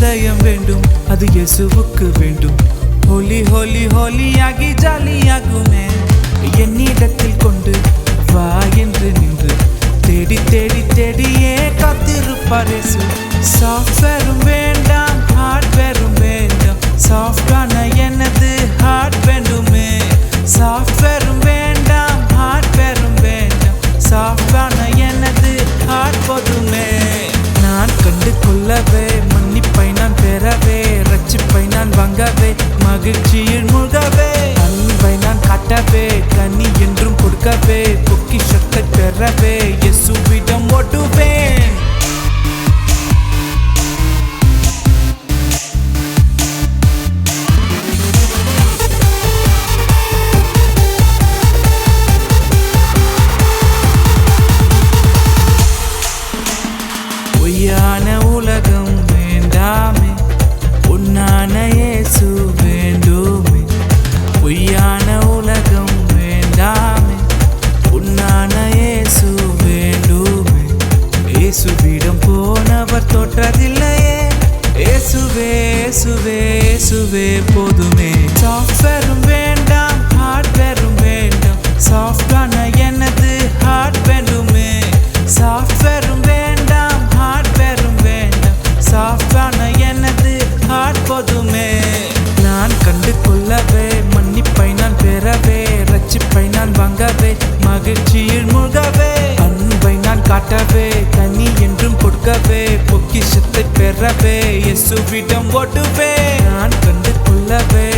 இருதயம் வேண்டும் அது இயேசுவுக்கு வேண்டும். ஹோலி ஹோலி ஹோலியாகி ஜாலியாகுமே. என்னிடத்தில் கொண்டு வா என்று நின்று. தேடி தேடி தேடியே காத்திருப்பார் இயேசு. சாஃப்ட்வேரும் வேண்டாம் ஹார்ட்வேரும் வேண்டாம். சாஃப்டான எனது ஹார்ட் வேண்டுமே. சாஃப்ட்வேரும் வேண்டாம் ஹார்ட்வேரும் வேண்டாம். சாஃப்டான எனது ஹார்ட் போதுமே. நான் கண்டு கொள்ளவே வாங்கவே மகிழ்ச்சியில் மூழ்கவே. அன்பை நான் காட்டவே கனி என்றும் கொடுக்கவே பொக்கிஷத்தை பெறவே இயேசுவிடம் ஓட்டுவே இயேசுவே இயேசுவே இயேசுவே போதுமே. சாஃப்ட்வேரும் வேண்டாம் ஹார்ட்வேரும் வேண்டாம். சாஃப்டான எனது ஹார்ட் வேண்டுமே சாஃப்ட்வேரும் வேண்டாம் ஹார்ட்வேரும் வேண்டாம். சாஃப்டான எனது ஹார்ட் போதுமே. நான் கண்டு கொள்ளவே மன்னிப்பை நான் பெறவே ரட்சிப்பை நான் வாங்கவே மகிழ்ச்சியில் முழுகவே அன்பை நான் காட்டவே தனி என்றும் கொடுக்கவே பொக்கிஷத்தை பெறவே இயேசுவிடம் ஓட்டுவே நான் கண்டு கொள்ளவே